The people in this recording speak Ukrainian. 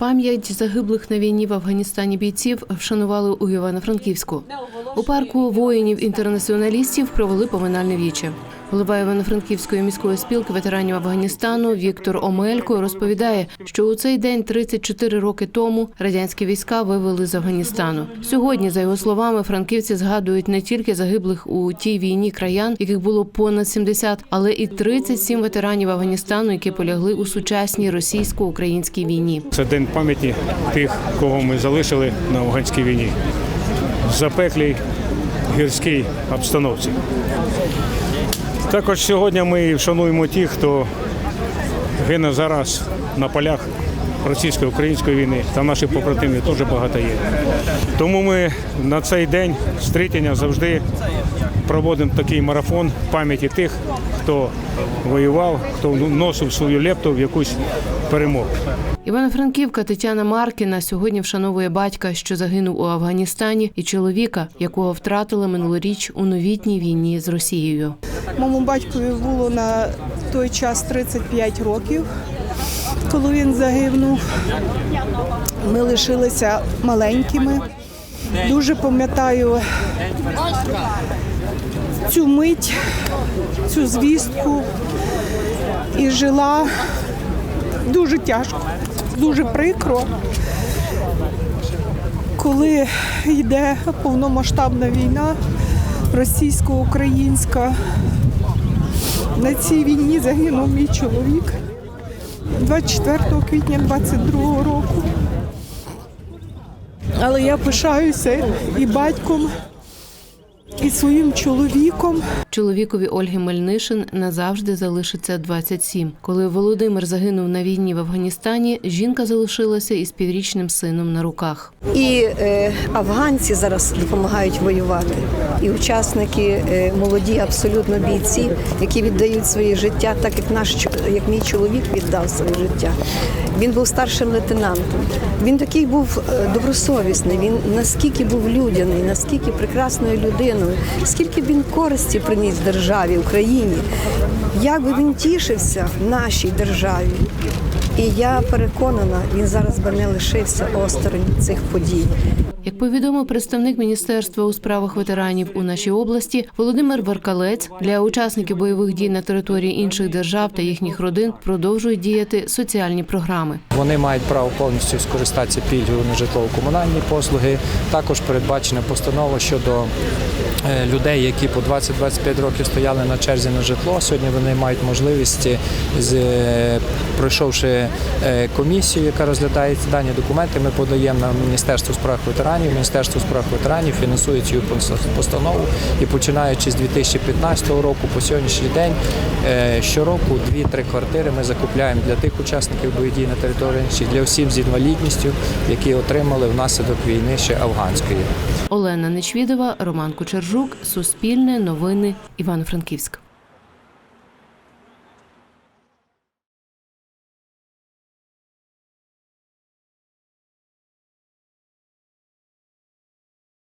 Пам'ять загиблих на війні в Афганістані бійців вшанували у Івано-Франківську. У парку воїнів-інтернаціоналістів провели поминальне віче. Голова Івано-Франківської міської спілки ветеранів Афганістану Віктор Омелько розповідає, що у цей день 34 роки тому радянські війська вивели з Афганістану. Сьогодні, за його словами, франківці згадують не тільки загиблих у тій війні краян, яких було понад 70, але і 37 ветеранів Афганістану, які полягли у сучасній російсько-українській війні. Це день пам'яті тих, кого ми залишили на афганській війні запеклій гірській обстановці. Також сьогодні ми вшануємо тих, хто гине зараз на полях російської української війни. Та наших побратимів теж багато є. Тому ми на цей день стрітення завжди проводимо такий марафон пам'яті тих, хто воював, хто вносив свою лепту в якусь перемогу. Івано-Франківка Тетяна Маркіна сьогодні вшановує батька, що загинув у Афганістані, і чоловіка, якого втратила минулоріч у новітній війні з Росією. Моєму батькові було на той час 35 років, коли він загинув. Ми лишилися маленькими. Дуже пам'ятаю цю мить, цю звістку і жила дуже тяжко, дуже прикро, коли йде повномасштабна війна російсько-українська. На цій війні загинув мій чоловік 24 квітня 22 року. Але я пишаюся і батьком, і своїм чоловіком. Чоловікові Ольги Мельнишин назавжди залишиться 27. Коли Володимир загинув на війні в Афганістані, жінка залишилася із піврічним сином на руках. І е, афганці зараз допомагають воювати, і учасники е, молоді, абсолютно бійці, які віддають своє життя, так як наш як мій чоловік віддав своє життя. Він був старшим лейтенантом. Він такий був е, добросовісний. Він наскільки був людяний, наскільки прекрасною людиною, скільки б він користі приніс державі Україні, як би він тішився нашій державі. І я переконана, він зараз би не лишився осторонь цих подій. Як повідомив представник міністерства у справах ветеранів у нашій області, Володимир Варкалець для учасників бойових дій на території інших держав та їхніх родин продовжують діяти соціальні програми. Вони мають право повністю скористатися пільгою на житлово-комунальні послуги. Також передбачена постанова щодо е, людей, які по 20-25 років стояли на черзі на житло. Сьогодні вони мають можливість, з, е, пройшовши е, комісію, яка розглядає дані документи, ми подаємо на Міністерство справ ветеранів. Міністерство справ ветеранів фінансує цю постанову і починаючи з 2015 року по сьогоднішній день е, щороку 2-3 квартири ми закупляємо для тих учасників бойових дій на території чи для осіб з інвалідністю, які отримали внаслідок війни ще афганської. Олена Нечвідова, Роман Кучержук, Суспільне, Новини, Івано-Франківськ.